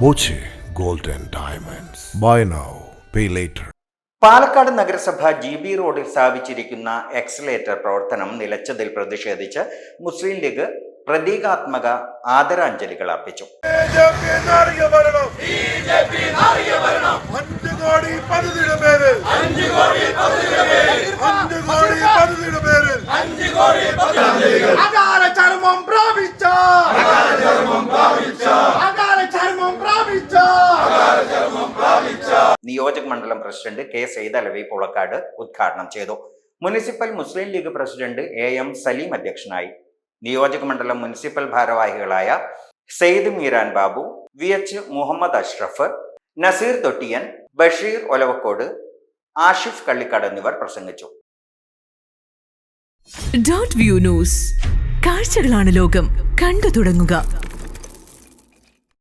Boche gold Diamonds. Buy now, pay later. Palakkad നഗരസഭ G B റോഡിൽ സ്ഥാപിച്ചിരിക്കുന്ന accelerator പ്രവർത്തനം നിലച്ചതിൽ പ്രതിഷേധിച്ച് മുസ്ലിം ലീഗ് പ്രതീകാത്മക ആദരാഞ്ജലികൾ അർപ്പിച്ചു ബിജെപി നിയോജക മണ്ഡലം പ്രസിഡന്റ് കെ സെയ്ദ് അലവി പുളക്കാട് ഉദ്ഘാടനം ചെയ്തു. Municipal Muslim League president A M Saleem അധ്യക്ഷനായി. നിയോജക മണ്ഡലം മുനിസിപ്പൽ ഭാരവാഹികളായ സെയ്ദ് മീരാൻ ബാബു വി എച്ച് മുഹമ്മദ് അഷ്റഫ് നസീർ തൊട്ടിയൻ ബഷീർ ഒലവക്കോട് ആഷിഫ് കള്ളിക്കാട് എന്നിവർ പ്രസംഗിച്ചു. Dot view news. കാഴ്ചകളാണ് ലോകം. കണ്ടു തുടങ്ങുക.